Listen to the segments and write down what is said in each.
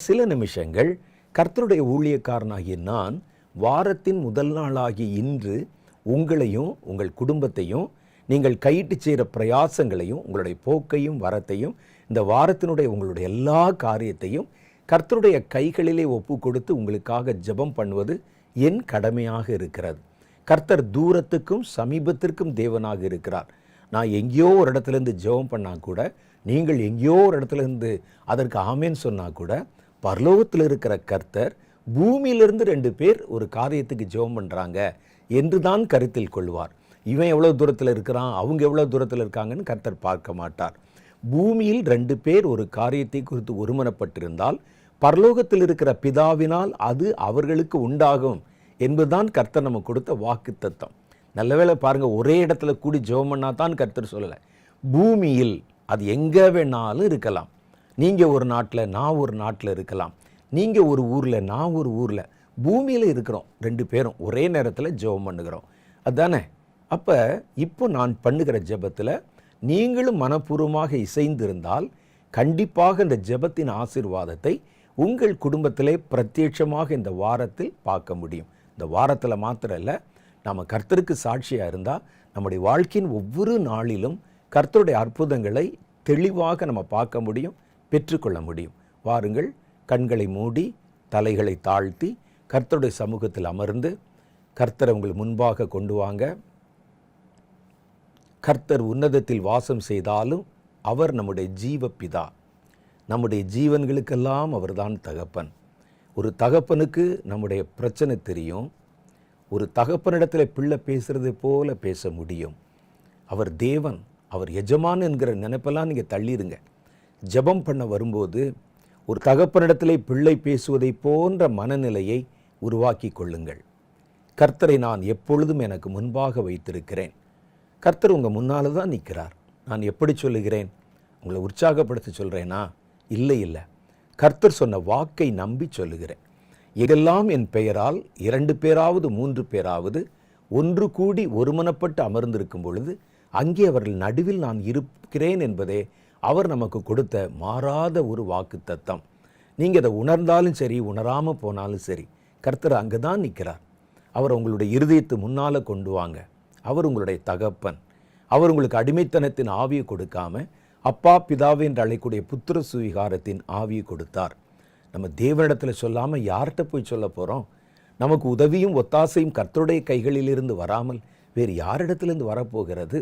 சில நிமிஷங்கள் கர்த்தருடைய ஊழியக்காரனாகிய நான் வாரத்தின் முதல் நாளாகிய இன்று உங்களையும் உங்கள் குடும்பத்தையும் நீங்கள் கையிட்டு செய்கிற பிரயாசங்களையும் உங்களுடைய போக்கையும் வரத்தையும் இந்த வாரத்தினுடைய உங்களுடைய எல்லா காரியத்தையும் கர்த்தருடைய கைகளிலே ஒப்பு கொடுத்து உங்களுக்காக ஜெபம் பண்ணுவது என் கடமையாக இருக்கிறது. கர்த்தர் தூரத்துக்கும் சமீபத்திற்கும் தேவனாக இருக்கிறார். நான் எங்கேயோ ஒரு இடத்துல இருந்து ஜெபம் பண்ணா கூட நீங்கள் எங்கேயோ ஒரு இடத்துல இருந்து அதற்கு ஆமேன்னு சொன்னா கூட பரலோகத்தில் இருக்கிற கர்த்தர் பூமியிலிருந்து ரெண்டு பேர் ஒரு காரியத்துக்கு ஜெபம் பண்ணுறாங்க என்று தான் கருத்தில் கொள்வார். இவன் எவ்வளோ தூரத்தில் இருக்கிறான்? அவங்க எவ்வளோ தூரத்தில் இருக்காங்கன்னு கர்த்தர் பார்க்க மாட்டார். பூமியில் ரெண்டு பேர் ஒரு காரியத்தை குறித்து ஒருமனப்பட்டிருந்தால் பரலோகத்தில் இருக்கிற பிதாவினால் அது அவர்களுக்கு உண்டாகும் என்பதுதான் கர்த்தர் நமக்கு கொடுத்த வாக்கு தத்தம் நல்ல வேளை பாருங்கள் ஒரே இடத்துல கூடி ஜெபம் பண்ணா தான் கர்த்தர் சொல்லலை. பூமியில் அது எங்கே வேணாலும் இருக்கலாம். நீங்கள் ஒரு நாட்டில் நான் ஒரு நாட்டில் இருக்கலாம். நீங்கள் ஒரு ஊரில் நான் ஒரு ஊரில். பூமியில் இருக்கிறோம். ரெண்டு பேரும் ஒரே நேரத்தில் ஜெபம் பண்ணுகிறோம். அதானே? அப்போ இப்போ நான் பண்ணுகிற ஜெபத்தில் நீங்களும் மனப்பூர்வமாக இசைந்திருந்தால் கண்டிப்பாக இந்த ஜெபத்தின் ஆசிர்வாதத்தை உங்கள் குடும்பத்திலே பிரத்யட்சமாக இந்த வாரத்தில் பார்க்க முடியும். இந்த வாரத்தில் மாத்திரம் இல்லை நம்ம கர்த்தருக்கு சாட்சியாக இருந்தால் நம்முடைய வாழ்க்கையின் ஒவ்வொரு நாளிலும் கர்த்தருடைய அற்புதங்களை தெளிவாக நம்ம பார்க்க முடியும். பெற்றுக்கொள்ள முடியும். வாருங்கள் கண்களை மூடி தலைகளை தாழ்த்தி கர்த்தருடைய சமூகத்தில் அமர்ந்து கர்த்தர் உங்கள் முன்பாக கொண்டு வாங்க. கர்த்தர் உன்னதத்தில் வாசம் செய்தாலும் அவர் நம்முடைய ஜீவ பிதா நம்முடைய ஜீவன்களுக்கெல்லாம் அவர்தான் தகப்பன். ஒரு தகப்பனுக்கு நம்முடைய பிரச்சனை தெரியும். ஒரு தகப்பனிடத்தில் பிள்ளை பேசுகிறது போல பேச முடியும். அவர் தேவன் அவர் எஜமான் என்கிற நினைப்பெல்லாம் நீங்கள் தள்ளிடுங்க. ஜெபம் பண்ண வரும்போது ஒரு தகப்பனிடத்திலே பிள்ளை பேசுவதை போன்ற மனநிலையை உருவாக்கி கொள்ளுங்கள். கர்த்தரை நான் எப்பொழுதும் எனக்கு முன்பாக வைத்திருக்கிறேன். கர்த்தர் உங்கள் முன்னால் தான் நிற்கிறார். நான் எப்படி சொல்லுகிறேன்? உங்களை உற்சாகப்படுத்த சொல்கிறேனா இல்லை இல்லை. கர்த்தர் சொன்ன வாக்கை நம்பி சொல்லுகிறேன். இதெல்லாம் என் பெயரால் இரண்டு பேராவது மூன்று பேராவது ஒன்று கூடி ஒருமனப்பட்டு அமர்ந்திருக்கும் பொழுது அங்கே அவர்கள் நடுவில் நான் இருக்கிறேன் என்பதே அவர் நமக்கு கொடுத்த மாறாத ஒரு வாக்கு தத்தம் நீங்கள் அதை உணர்ந்தாலும் சரி உணராமல் போனாலும் சரி கர்த்தர் அங்கே தான் நிற்கிறார். அவர் உங்களுடைய இருதயத்தை முன்னால் கொண்டு வாங்க. அவர் உங்களுடைய தகப்பன். அவர் உங்களுக்கு அடிமைத்தனத்தின் ஆவியை கொடுக்காம அப்பா பிதாவே என்று அழைக்கூடிய புத்திர சுவிகாரத்தின் ஆவியை கொடுத்தார். நம்ம தேவனிடத்தில் சொல்லாமல் யார்கிட்ட போய் சொல்ல போகிறோம் நமக்கு உதவியும் ஒத்தாசையும் கர்த்தருடைய கைகளிலிருந்து வராமல் வேறு யாரிடத்திலிருந்து வரப்போகிறது?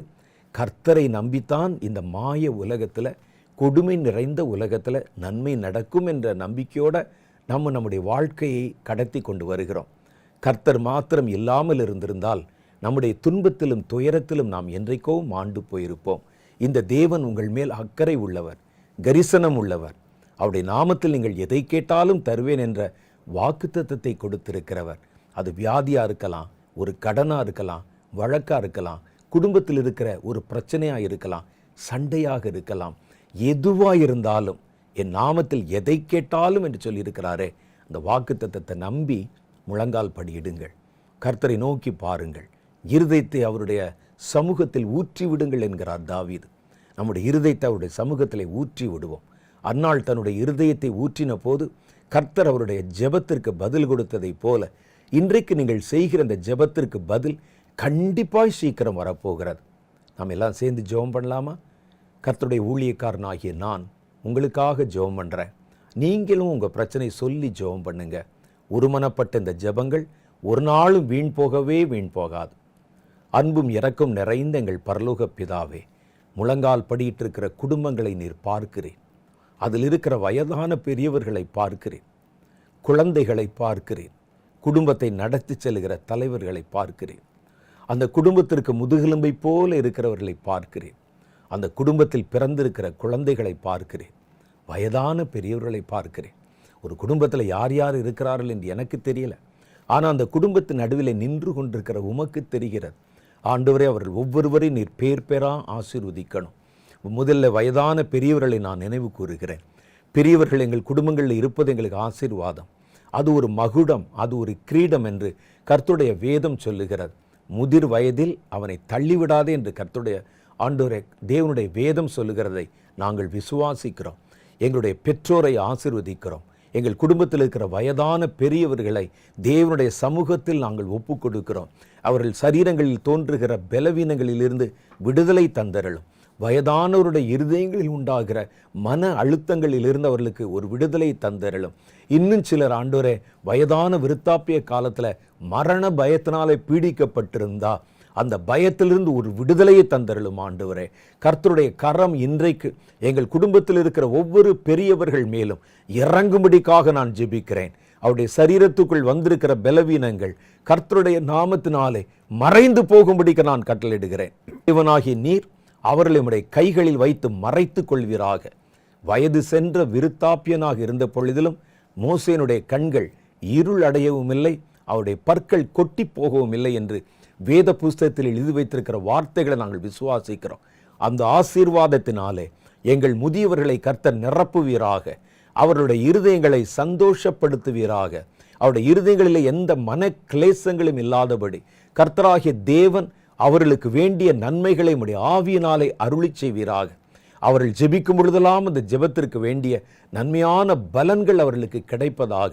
கர்த்தரை நம்பித்தான் இந்த மாய உலகத்தில் கொடுமை நிறைந்த உலகத்தில் நன்மை நடக்கும் என்ற நம்பிக்கையோடு நம்ம நம்முடைய வாழ்க்கையை கடத்தி கொண்டு வருகிறோம். கர்த்தர் மாத்திரம் இல்லாமல் இருந்திருந்தால் நம்முடைய துன்பத்திலும் துயரத்திலும் நாம் என்றைக்கோ மாண்டு போயிருப்போம். இந்த தேவன் உங்கள் மேல் அக்கறை உள்ளவர் கரிசனம் உள்ளவர். அவருடைய நாமத்தில் நீங்கள் எதை கேட்டாலும் தருவேன் என்ற வாக்குத்தத்தத்தை கொடுத்திருக்கிறவர். அது வியாதியாக இருக்கலாம் ஒரு கடனாக இருக்கலாம் வழக்காக இருக்கலாம் குடும்பத்தில் இருக்கிற ஒரு பிரச்சனையா இருக்கலாம் சண்டையாக இருக்கலாம் எதுவா இருந்தாலும் என் நாமத்தில் எதை கேட்டாலும் என்று சொல்லியிருக்கிறாரே அந்த வாக்குத்தத்தத்தை நம்பி முழங்கால் படியிடுங்கள். கர்த்தரை நோக்கி பாருங்கள். இருதயத்தை அவருடைய சமூகத்தில் ஊற்றி விடுங்கள் என்கிறார் தாவீது. நம்முடைய இருதயத்தை அவருடைய சமூகத்தில் ஊற்றி விடுவோம் அன்னால் தன்னுடைய இருதயத்தை ஊற்றின போது கர்த்தர் அவருடைய ஜெபத்திற்கு பதில் கொடுத்ததைப் போல இன்றைக்கு நீங்கள் செய்கிற அந்த ஜெபத்திற்கு பதில் கண்டிப்பாய் சீக்கிரம் வரப்போகிறது. நாம் எல்லாம் சேர்ந்து ஜெபம் பண்ணலாமா? கர்த்தருடைய ஊழியக்காரனாகிய நான் உங்களுக்காக ஜெபம் பண்ணுறேன் நீங்களும் உங்கள் பிரச்சனை சொல்லி ஜெபம் பண்ணுங்க. ஒருமனப்பட்ட இந்த ஜெபங்கள் ஒரு நாளும் வீண் போகவே வீண் போகாது. அன்பும் இறக்கும் நிறைந்த எங்கள் பரலோக பிதாவே முழங்கால் படியிட்டிருக்கிற குடும்பங்களை நீர் பார்க்கிறேன் அதில் இருக்கிற வயதான பெரியவர்களை பார்க்கிறேன் குழந்தைகளை பார்க்கிறேன் குடும்பத்தை நடத்தி செல்கிற தலைவர்களை பார்க்கிறேன் அந்த குடும்பத்திற்கு முதுகெலும்பை போல இருக்கிறவர்களை பார்க்கிறேன். அந்த குடும்பத்தில் பிறந்திருக்கிற குழந்தைகளை பார்க்கிறேன். வயதான பெரியவர்களை பார்க்கிறேன். ஒரு குடும்பத்தில் யார் யார் இருக்கிறார்கள் என்று எனக்கு தெரியல. ஆனால் அந்த குடும்பத்தின் நடுவில் நின்று கொண்டிருக்கிற உமக்கு தெரிகிறது. ஆண்டவரே அவர்கள் ஒவ்வொருவரையும் நீர் பேர் பேரா ஆசீர்வதிக்கணும். முதல்ல வயதான பெரியவர்களை நான் நினைவு கூறுகிறேன். பெரியவர்கள் எங்கள் குடும்பங்களில் இருப்பது எங்களுக்கு ஆசீர்வாதம். அது ஒரு மகுடம் அது ஒரு கிரீடம் என்று கர்த்துடைய வேதம் சொல்லுகிறது. முதிர் வயதில் அவனை தள்ளிவிடாதே என்று கர்த்தருடைய ஆண்டோரை தேவனுடைய வேதம் சொல்லுகிறதை நாங்கள் விசுவாசிக்கிறோம். எங்களுடைய பெற்றோரை ஆசிர்வதிக்கிறோம். எங்கள் குடும்பத்தில் இருக்கிற வயதான பெரியவர்களை தேவனுடைய சமூகத்தில் நாங்கள் ஒப்பு கொடுக்கிறோம் அவர்கள் சரீரங்களில் தோன்றுகிற பலவீனங்களிலிருந்து விடுதலை தந்தரலும் வயதானவருடைய இருதயங்களில் உண்டாகிற மன அழுத்தங்களில் இருந்தவர்களுக்கு ஒரு விடுதலை தந்தரலும் இன்னும் சிலர் ஆண்டோரே வயதான விருத்தாப்பிய காலத்தில் மரண பயத்தினாலே பீடிக்கப்பட்டிருந்தா அந்த பயத்திலிருந்து ஒரு விடுதலையை தந்தருளும் ஆண்டவரே. கர்த்தருடைய கரம் இன்றைக்கு எங்கள் குடும்பத்தில் இருக்கிற ஒவ்வொரு பெரியவர்கள் மேலும் இறங்கும்படிக்காக நான் ஜெபிக்கிறேன். அவருடைய சரீரத்துக்குள் வந்திருக்கிற பலவீனங்கள் கர்த்தருடைய நாமத்தினாலே மறைந்து போகும்படிக்கு நான் கட்டளையிடுகிறேன். இவனாகி நீர் அவர்களை கைகளில் வைத்து மறைத்து கொள்வீராக. வயது சென்ற விருத்தாப்பியனாக இருந்த பொழுதிலும் மோசேனுடைய கண்கள் இருள் அடையவும் இல்லை அவருடைய பற்கள் கொட்டி போகவும் இல்லை என்று வேத புஸ்தகத்தில் எழுதி வைத்திருக்கிற வார்த்தைகளை நாங்கள் விசுவாசிக்கிறோம். அந்த ஆசீர்வாதத்தினாலே எங்கள் முதியவர்களை கர்த்தர் நிரப்புவீராக. அவர்களுடைய இருதயங்களை சந்தோஷப்படுத்துவீராக. அவருடைய இருதயங்களிலே எந்த மன கிளேசங்களும் இல்லாதபடி கர்த்தராகிய தேவன் அவர்களுக்கு வேண்டிய நன்மைகளை உடைய ஆவியினாலே அருளி செய்வீராக. அவர்கள் ஜெபிக்கும் பொழுதெல்லாம் அந்த ஜெபத்திற்கு வேண்டிய நன்மையான பலன்கள் அவர்களுக்கு கிடைப்பதாக.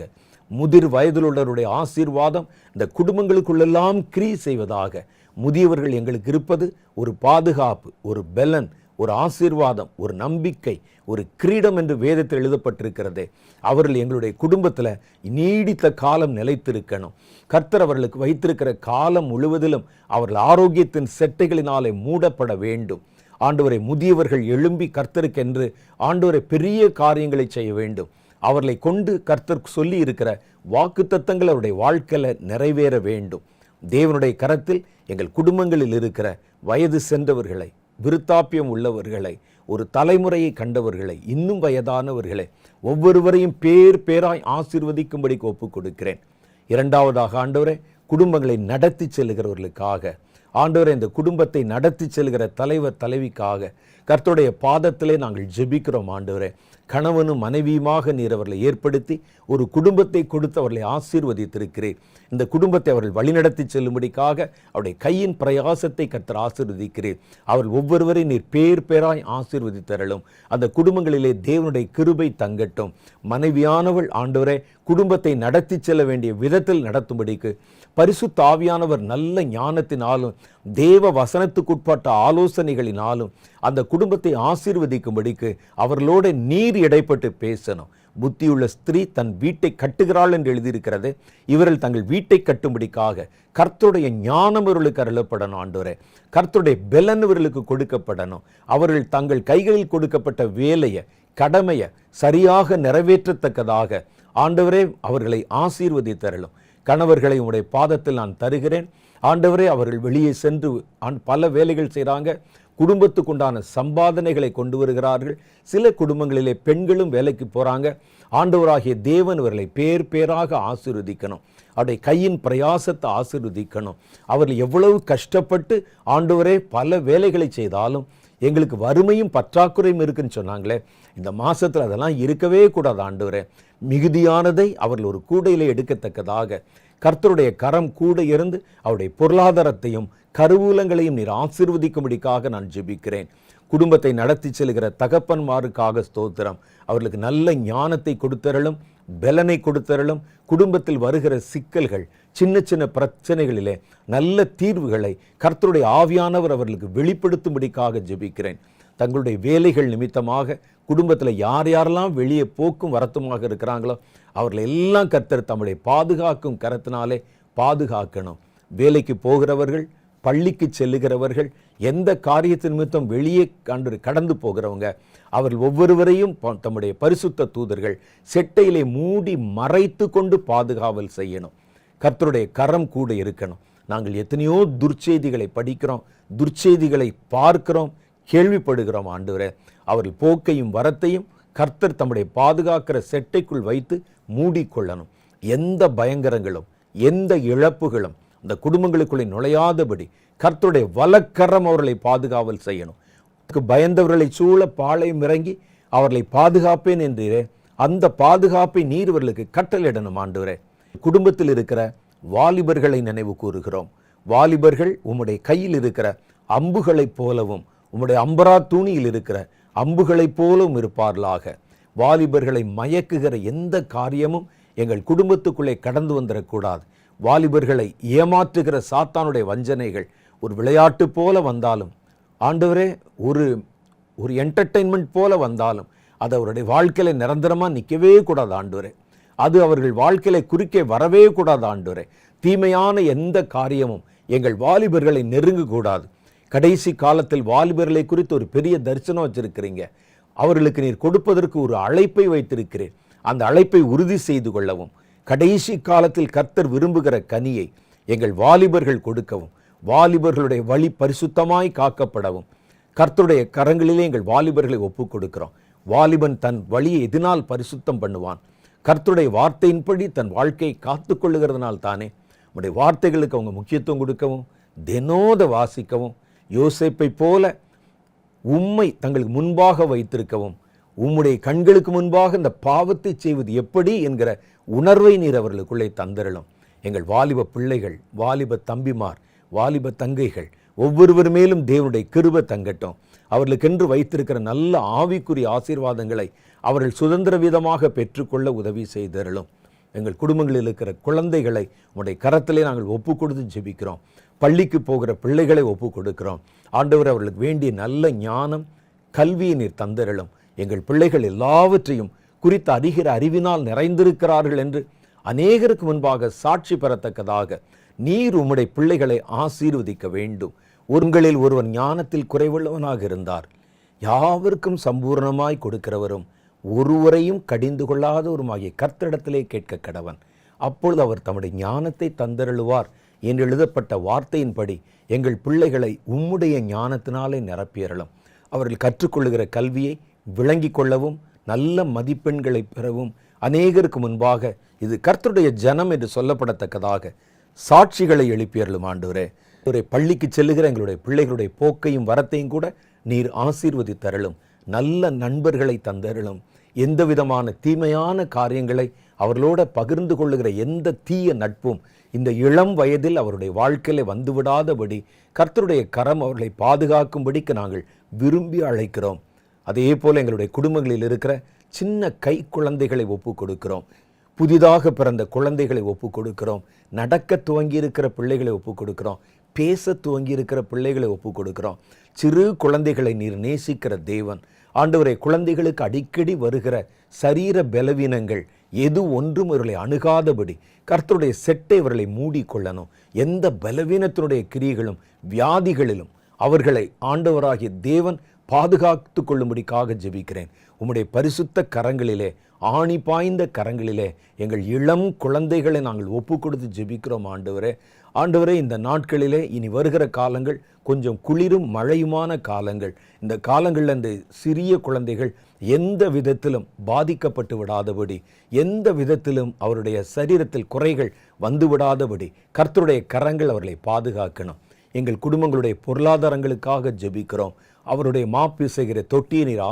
முதிர் வயதிலுள்ளவருடைய ஆசீர்வாதம் இந்த குடும்பங்களுக்குள்ளெல்லாம் கிரி செய்வதாக. முதியவர்கள் எங்களுக்கு இருப்பது ஒரு பாதுகாப்பு ஒரு பலன் ஒரு ஆசீர்வாதம் ஒரு நம்பிக்கை ஒரு கிரீடம் என்று வேதத்தில் எழுதப்பட்டிருக்கிறதே அவர்கள் எங்களுடைய குடும்பத்தில் நீடித்த காலம் நிலைத்திருக்கணும். கர்த்தர் அவர்களுக்கு வைத்திருக்கிற காலம் முழுவதிலும் அவர்கள் ஆரோக்கியத்தின் செட்டைகளினாலே மூடப்பட வேண்டும். ஆண்டவரை முதியவர்கள் எழும்பி கர்த்தருக்கென்று ஆண்டவரை பெரிய காரியங்களை செய்ய வேண்டும். அவர்களை கொண்டு கர்த்தர் சொல்லி இருக்கிற வாக்குத்தத்தங்கள் அவருடைய வாழ்க்கையில் நிறைவேற வேண்டும். தேவனுடைய கரத்தில் எங்கள் குடும்பங்களில் இருக்கிற வயது சென்றவர்களை விருத்தாப்பியம் உள்ளவர்களை ஒரு தலைமுறையை கண்டவர்களை இன்னும் வயதானவர்களை ஒவ்வொருவரையும் பேர் பேராய் ஆசீர்வதிக்கும்படிக்கு ஒப்புக் கொடுக்கிறேன் இரண்டாவதாக ஆண்டவரே குடும்பங்களை நடத்தி செல்கிறவர்களுக்காக ஆண்டவரே இந்த குடும்பத்தை நடத்தி செல்கிற தலைவர் தலைவிக்காக கர்த்தருடைய பாதத்திலே நாங்கள் ஜெபிக்கிறோம் ஆண்டவரே. கணவனும் மனைவியுமாக நீர் அவர்களை ஏற்படுத்தி ஒரு குடும்பத்தை கொடுத்து அவர்களை ஆசீர்வதித்திருக்கிறேன் இந்த குடும்பத்தை அவர்கள் வழிநடத்தி செல்லும்படிக்காக அவருடைய கையின் பிரயாசத்தை கர்த்தர் ஆசீர்வதிக்கிறேன் அவர்கள் ஒவ்வொருவரையும் நீர் பேர் பேராய் ஆசீர்வதித்தரலும் அந்த குடும்பங்களிலே தேவனுடைய கிருபை தங்கட்டும். மனைவியானவள் ஆண்டவரே குடும்பத்தை நடத்தி செல்ல வேண்டிய விதத்தில் நடத்தும்படிக்கு பரிசு தாவியானவர் நல்ல ஞானத்தினாலும் தேவ வசனத்துக்குட்பட்ட ஆலோசனைகளினாலும் அந்த குடும்பத்தை ஆசீர்வதிக்கும்படிக்கு அவர்களோட நீர் இடைப்பட்டு பேசணும். புத்தியுள்ள ஸ்திரீ தன் வீட்டை கட்டுகிறாள் என்று எழுதியிருக்கிறது. இவர்கள் தங்கள் வீட்டை கட்டும்படிக்காக கர்த்தருடைய ஞானம் இவர்களுக்கு அருளப்படணும் ஆண்டவரே. கர்த்தருடைய பெலன் இவர்களுக்கு கொடுக்கப்படணும். அவர்கள் தங்கள் கைகளில் கொடுக்கப்பட்ட வேலையை கடமையை சரியாக நிறைவேற்றத்தக்கதாக ஆண்டவரே அவர்களை ஆசீர்வதித்தரலும் கணவர்களை உடைய பாதத்தில் நான் தருகிறேன். ஆண்டவரே அவர்கள் வெளியே சென்று பல வேலைகள் செய்கிறாங்க குடும்பத்துக்குண்டான சம்பாதனைகளை கொண்டு வருகிறார்கள். சில குடும்பங்களிலே பெண்களும் வேலைக்கு போகிறாங்க ஆண்டவராகிய தேவன் இவர்களை பேர் பேராக ஆசிர்வதிக்கணும். அவருடைய கையின் பிரயாசத்தை ஆசிர்வதிக்கணும். அவர்கள் எவ்வளவு கஷ்டப்பட்டு ஆண்டவரே பல வேலைகளை செய்தாலும் எங்களுக்கு வறுமையும் பற்றாக்குறையும் இருக்குன்னு சொன்னாங்களே. இந்த மாதத்தில் அதெல்லாம் இருக்கவே கூடாது ஆண்டவரே. மிகுதியானதை அவர்கள் ஒரு கூடையிலே எடுக்கத்தக்கதாக கர்த்தருடைய கரம் கூட இருந்து அவருடைய பொருளாதாரத்தையும் கருவூலங்களையும் நீர் ஆசீர்வதிக்கும்படிக்காக நான் ஜெபிக்கிறேன். குடும்பத்தை நடத்தி செல்கிற தகப்பன்மாருக்காக ஸ்தோத்திரம். அவர்களுக்கு நல்ல ஞானத்தை கொடுத்தரலும் பலனை கொடுத்தரலும் குடும்பத்தில் வருகிற சிக்கல்கள் சின்ன சின்ன பிரச்சனைகளிலே நல்ல தீர்வுகளை கர்த்தருடைய ஆவியானவர் அவர்களுக்கு வெளிப்படுத்தும்படிக்காக ஜெபிக்கிறேன். தங்களுடைய வேலைகள் நிமித்தமாக குடும்பத்தில் யார் யாரெல்லாம் வெளியே போக்கும் வரத்துமாக இருக்கிறாங்களோ அவர்களை எல்லாம் கர்த்தர் தம்முடைய பாதுகாக்கும் கரத்தினாலே பாதுகாக்கணும். வேலைக்கு போகிறவர்கள் பள்ளிக்கு செல்லுகிறவர்கள் எந்த காரியத்தின் நிமித்தம் வெளியே கண்டு கடந்து போகிறவங்க அவர்கள் ஒவ்வொருவரையும் ப- தம்முடைய பரிசுத்த தூதர்கள் செட்டையிலே மூடி மறைத்து கொண்டு பாதுகாவல் செய்யணும். கர்த்தருடைய கரம் கூட இருக்கணும். நாங்கள் எத்தனையோ துர்ச்செய்திகளை படிக்கிறோம் துர்ச்செய்திகளை பார்க்கிறோம் கேள்விப்படுகிறோம் ஆண்டவரே. அவர்கள் போக்கையும் வரத்தையும் கர்த்தர் தம்முடைய பாதுகாக்கிற செட்டைக்குள் வைத்து மூடிக்கொள்ளணும். எந்த பயங்கரங்களும் எந்த இழப்புகளும் அந்த குடும்பங்களுக்குள்ளே நுழையாதபடி கர்த்தருடைய வலக்கரம் அவர்களை பாதுகாவல் செய்யணும். பயந்தவர்களை சூழ பாளையம் இறங்கி அவர்களை பாதுகாப்பேன் என்றீரே. அந்த பாதுகாப்பை நீர் இவர்களுக்கு கட்டளையிடணும் ஆண்டவரே. குடும்பத்தில் இருக்கிற வாலிபர்களை நினைவு கூறுகிறோம். வாலிபர்கள் உம்முடைய கையில் இருக்கிற அம்புகளைப் போலவும் உம்முடைய அம்பரா தூணியில் இருக்கிற அம்புகளைப் போலவும் இருப்பார்களாக. வாலிபர்களை மயக்குகிற எந்த காரியமும் எங்கள் குடும்பத்துக்குள்ளே கடந்து வந்துடக்கூடாது. வாலிபர்களை ஏமாற்றுகிற சாத்தானுடைய வஞ்சனைகள் ஒரு விளையாட்டு போல வந்தாலும் ஆண்டவரே ஒரு ஒரு என்டர்டெயின்மெண்ட் போல வந்தாலும் அது அவருடைய வாழ்க்கையில நிரந்தரமாக நிற்கவே கூடாது ஆண்டவரே. அது அவர்கள் வாழ்க்கையில குறுக்கே வரவே கூடாது ஆண்டவரே. தீமையான எந்த காரியமும் எங்கள் வாலிபர்களை நெருங்கக்கூடாது. கடைசி காலத்தில் வாலிபர்களை குறித்து ஒரு பெரிய தரிசனம் வச்சிருக்கிறீங்க. அவர்களுக்கு நீர் கொடுப்பதற்கு ஒரு அழைப்பை வைத்திருக்கிறேன். அந்த அழைப்பை உறுதி செய்து கொள்ளவும் கடைசி காலத்தில் கர்த்தர் விரும்புகிற கனியை எங்கள் வாலிபர்கள் கொடுக்கவும் வாலிபர்களுடைய வழி பரிசுத்தமாய் காக்கப்படவும். கர்த்தருடைய கரங்களிலே எங்கள் வாலிபர்களை ஒப்புக் கொடுக்கிறோம். வாலிபன் தன் வழியை எதனால் பரிசுத்தம் பண்ணுவான்? கர்த்தருடைய வார்த்தையின்படி தன் வாழ்க்கையை காத்து கொள்ளுகிறதுனால் தானே. உடைய வார்த்தைகளுக்கு அவங்க முக்கியத்துவம் கொடுக்கவும் தினோத வாசிக்கவும் யோசிப்பை போல உம்மை தங்களுக்கு முன்பாக வைத்திருக்கவும் உம்முடைய கண்களுக்கு முன்பாக இந்த பாவத்தை செய்வது எப்படி என்கிற உணர்வை நீர் அவர்களுக்குள்ளே தந்திரலும் எங்கள் வாலிப பிள்ளைகள் வாலிப தம்பிமார் வாலிப தங்கைகள் ஒவ்வொருவர் மேலும் தேவனுடைய கிருப தங்கட்டும். அவர்களுக்கென்று வைத்திருக்கிற நல்ல ஆவிக்குரிய ஆசீர்வாதங்களை அவர்கள் சுதந்திர விதமாக பெற்றுக்கொள்ள உதவி செய்தருளும். எங்கள் குடும்பங்களில் இருக்கிற குழந்தைகளை உடைய கரத்திலே நாங்கள் ஒப்பு கொடுத்து ஜெபிக்கிறோம். பள்ளிக்கு போகிற பிள்ளைகளை ஒப்பு கொடுக்கிறோம் ஆண்டவர் அவர்களுக்கு வேண்டிய நல்ல ஞானம் கல்வியை நீர் தந்தருளும். எங்கள் பிள்ளைகள் எல்லாவற்றையும் குறித்த அறிகிற அறிவினால் நிறைந்திருக்கிறார்கள் என்று அநேகருக்கு முன்பாக சாட்சி பெறத்தக்கதாக நீர் உம்முடைய பிள்ளைகளை ஆசீர்வதிக்க வேண்டும். உங்களில் ஒருவன் ஞானத்தில் குறைவுள்ளவனாக இருந்தார். யாவருக்கும் சம்பூர்ணமாய் கொடுக்கிறவரும் ஒருவரையும் கடிந்து கொள்ளாதவருமாகிய கர்த்தரிடத்திலே கேட்க கடவன் அப்பொழுது அவர் தம்முடைய ஞானத்தை தந்தருளுவார். என்று எழுதப்பட்ட வார்த்தையின்படி எங்கள் பிள்ளைகளை உம்முடைய ஞானத்தினாலே நிரப்பியறலும் அவர்கள் கற்றுக்கொள்ளுகிற கல்வியை விளங்கிக் கொள்ளவும் நல்ல மதிப்பெண்களை பெறவும் அநேகருக்கு முன்பாக இது கர்த்தருடைய ஜனம் என்று சொல்லப்படத்தக்கதாக சாட்சிகளை எழுப்பியறலும் ஆண்டவரே. ஒரு பள்ளிக்கு செல்லுகிற எங்களுடைய பிள்ளைகளுடைய போக்கையும் வரத்தையும் கூட நீர் ஆசீர்வதித்தருளும் நல்ல நண்பர்களை தந்தருளும் எந்த விதமான தீமையான காரியங்களை அவர்களோட பகிர்ந்து கொள்ளுகிற எந்த தீய நட்பும் இந்த இளம் வயதில் அவருடைய வாழ்க்கையில் வந்துவிடாதபடி கர்த்தருடைய கரம் அவர்களை பாதுகாக்கும்படிக்கு நாங்கள் விரும்பி அழைக்கிறோம். அதே போல் எங்களுடைய குடும்பங்களில் இருக்கிற சின்ன கை குழந்தைகளை ஒப்பு கொடுக்கிறோம். புதிதாக பிறந்த குழந்தைகளை ஒப்பு கொடுக்கிறோம். நடக்க துவங்கி இருக்கிற பிள்ளைகளை ஒப்பு கொடுக்கிறோம். பேச துவங்கி இருக்கிற பிள்ளைகளை ஒப்பு கொடுக்குறோம் சிறு குழந்தைகளை நீர் நேசிக்கிற தேவன். ஆண்டவரை குழந்தைகளுக்கு அடிக்கடி வருகிற சரீர பலவீனங்கள் எது ஒன்றும் இவர்களை அணுகாதபடி கர்த்தருடைய செட்டை இவர்களை மூடிக்கொள்ளணும். எந்த பலவீனத்தினுடைய கிரியைகளும் வியாதிகளிலும் அவர்களை ஆண்டவராகிய தேவன் பாதுகாத்து கொள்ளும்படிக்காக ஜெபிக்கிறேன். உம்முடைய பரிசுத்த கரங்களிலே ஆணி பாய்ந்த கரங்களிலே எங்கள் இளம் குழந்தைகளை நாங்கள் ஒப்பு கொடுத்து ஜெபிக்கிறோம் ஆண்டவரே. ஆண்டவரே இந்த நாட்களிலே இனி வருகிற காலங்கள் கொஞ்சம் குளிரும் மழையுமான காலங்கள். இந்த காலங்களில் இந்த சிறிய குழந்தைகள் எந்த விதத்திலும் பாதிக்கப்பட்டு விடாதபடி எந்த விதத்திலும் அவருடைய சரீரத்தில் குறைகள் வந்து விடாதபடி கர்த்தருடைய கரங்கள் அவர்களை பாதுகாக்கணும். எங்கள் குடும்பங்களுடைய பொருளாதாரங்களுக்காக ஜெபிக்கிறோம். அவருடைய மாப்பிசைகிற செய்கிற தொட்டியை நீர்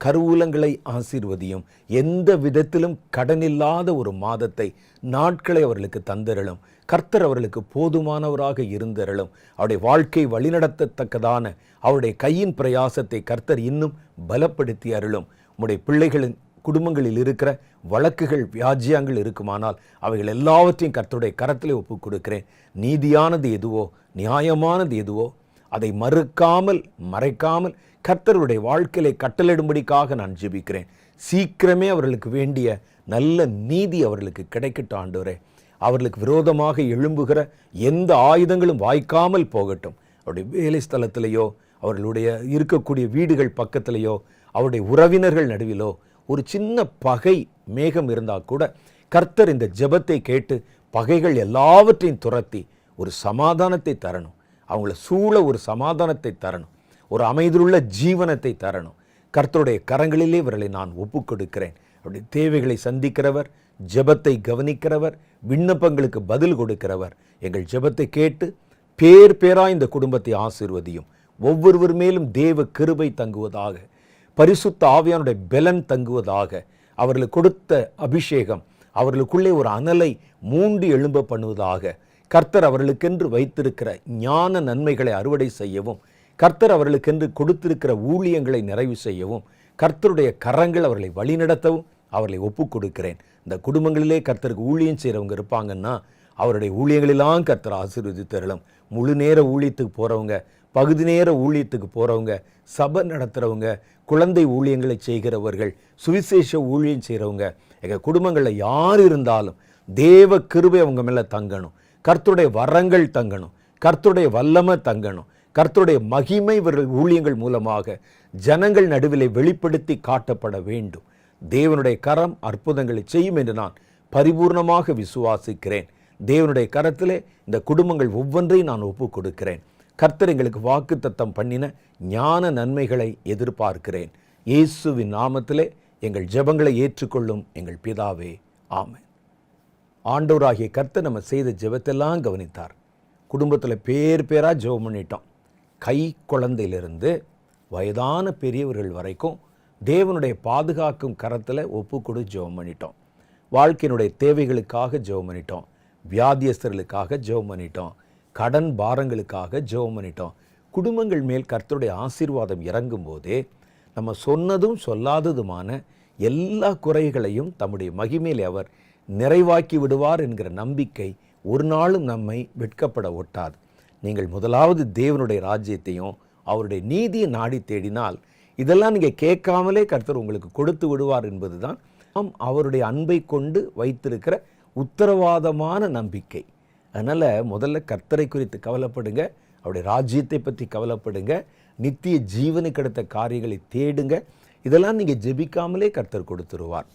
கருவூலங்களை ஆசீர்வதியும். எந்த விதத்திலும் கடனில்லாத ஒரு மாதத்தை நாட்களை அவர்களுக்கு தந்தரலும் கர்த்தர் அவர்களுக்கு போதுமானவராக இருந்தரலும் அவருடைய வாழ்க்கை வழிநடத்தத்தக்கதான அவருடைய கையின் பிரயாசத்தை கர்த்தர் இன்னும் பலப்படுத்தி அருளும். உடைய பிள்ளைகளின் குடும்பங்களில் இருக்கிற வழக்குகள் வியாஜியங்கள் இருக்குமானால் அவைகள் எல்லாவற்றையும் கர்த்தருடைய கரத்திலே ஒப்புக் கொடுக்கிறேன். நீதியானது எதுவோ நியாயமானது எதுவோ அதை மறுக்காமல் மறைக்காமல் கர்த்தருடைய வாழ்க்கையை கட்டளிடும்படிக்காக நான் ஜெபிக்கிறேன். சீக்கிரமே அவர்களுக்கு வேண்டிய நல்ல நீதி அவர்களுக்கு கிடைக்கட்டும் ஆண்டவரே. அவர்களுக்கு விரோதமாக எழும்புகிற எந்த ஆயுதங்களும் வாய்க்காமல் போகட்டும். அவருடைய வேலை ஸ்தலத்திலேயோ அவர்களுடைய இருக்கக்கூடிய வீடுகள் பக்கத்திலேயோ அவருடைய உறவினர்கள் நடுவிலோ ஒரு சின்ன பகை மேகம் இருந்தால் கூட கர்த்தர் இந்த ஜெபத்தை கேட்டு பகைகள் எல்லாவற்றையும் துரத்தி ஒரு சமாதானத்தை தரணும். அவங்கள சூழ ஒரு சமாதானத்தை தரணும். ஒரு அமைதியுள்ள ஜீவனத்தை தரணும். கர்த்தருடைய கரங்களிலே இவர்களை நான் ஒப்புக் கொடுக்கிறேன் அப்படி தேவைகளை சந்திக்கிறவர் ஜெபத்தை கவனிக்கிறவர் விண்ணப்பங்களுக்கு பதில் கொடுக்கிறவர். எங்கள் ஜெபத்தை கேட்டு பேர் பேராக இந்த குடும்பத்தை ஆசீர்வதியும். ஒவ்வொருவர் மேலும் தேவ கிருபை தங்குவதாக பரிசுத்த ஆவியானுடைய பெலன் தங்குவதாக அவர்களுக்கு கொடுத்த அபிஷேகம் அவர்களுக்குள்ளே ஒரு அனலை மூண்டி எழும்ப பண்ணுவதாக கர்த்தர் அவர்களுக்கென்று வைத்திருக்கிற ஞான நன்மைகளை அறுவடை செய்யவும் கர்த்தர் அவர்களுக்கென்று கொடுத்திருக்கிற ஊழியங்களை நிறைவு செய்யவும் கர்த்தருடைய கரங்கள் அவர்களை வழிநடத்தவும் அவர்களை ஒப்புக் கொடுக்கிறேன் இந்த குடும்பங்களிலே கர்த்தருக்கு ஊழியம் செய்கிறவங்க இருப்பாங்கன்னா அவருடைய ஊழியங்களெல்லாம் கர்த்தர் ஆசீர்வதித்தருளும். முழு நேர ஊழியத்துக்கு போகிறவங்க பகுதி நேர ஊழியத்துக்கு போகிறவங்க சபை நடத்துகிறவங்க குழந்தை ஊழியங்களை செய்கிறவர்கள் சுவிசேஷ ஊழியம் செய்கிறவங்க எங்கள் குடும்பங்களில் யார் இருந்தாலும் தேவ கிருபை அவங்க மேலே தங்கணும். கர்த்தருடைய வரங்கள் தங்கணும். கர்த்தருடைய வல்லமை தங்கணும். கர்த்தருடைய மகிமை இவர்கள் ஊழியங்கள் மூலமாக ஜனங்கள் நடுவிலே வெளிப்படுத்தி காட்டப்பட வேண்டும். தேவனுடைய கரம் அற்புதங்களை செய்யும் என்று நான் பரிபூர்ணமாக விசுவாசிக்கிறேன். தேவனுடைய கரத்திலே இந்த குடும்பங்கள் ஒவ்வொன்றையும் நான் ஒப்புக் கொடுக்கிறேன். கர்த்தர் எங்களுக்கு வாக்குத்தத்தம் பண்ணின ஞான நன்மைகளை எதிர்பார்க்கிறேன். இயேசுவின் நாமத்திலே எங்கள் ஜெபங்களை ஏற்றுக்கொள்ளும் எங்கள் பிதாவே ஆமை ஆண்டோராகிய கர்த்தர் நம்ம செய்த ஜெபத்தெல்லாம் கவனித்தார். குடும்பத்தில் பேர் பேராக ஜெபம் பண்ணிட்டோம். கை குழந்தையிலிருந்து வயதான பெரியவர்கள் வரைக்கும் தேவனுடைய பாதுகாக்கும் கரத்தில் ஒப்பு கொடு ஜெபம் பண்ணிட்டோம். வாழ்க்கையினுடைய தேவைகளுக்காக ஜெபம் பண்ணிட்டோம். வியாதியஸ்தர்களுக்காக ஜெபம் பண்ணிட்டோம். கடன் பாரங்களுக்காக ஜெபம் பண்ணிட்டோம். குடும்பங்கள் மேல் கர்த்தருடைய ஆசீர்வாதம் இறங்கும் போதே நம்ம சொன்னதும் சொல்லாததுமான எல்லா குறைகளையும் தம்முடைய மகிமையில் அவர் நிறைவாக்கி விடுவார் என்கிற நம்பிக்கை ஒரு நாளும் நம்மை வெட்கப்பட ஒட்டாது. நீங்கள் முதலாவது தேவனுடைய ராஜ்யத்தையும் அவருடைய நீதியை நாடி தேடினால் இதெல்லாம் நீங்கள் கேட்காமலே கர்த்தர் உங்களுக்கு கொடுத்து விடுவார் என்பதுதான் நாம் அவருடைய அன்பை கொண்டு வைத்திருக்கிற உத்தரவாதமான நம்பிக்கை. அதனால் முதல்ல கர்த்தரை குறித்து கவலைப்படுங்க அவருடைய ராஜ்யத்தை பற்றி கவலைப்படுங்க நித்திய ஜீவனுக்கு அடுத்த காரியங்களை தேடுங்க. இதெல்லாம் நீங்கள் ஜெபிக்காமலே கர்த்தர் கொடுத்துருவார்.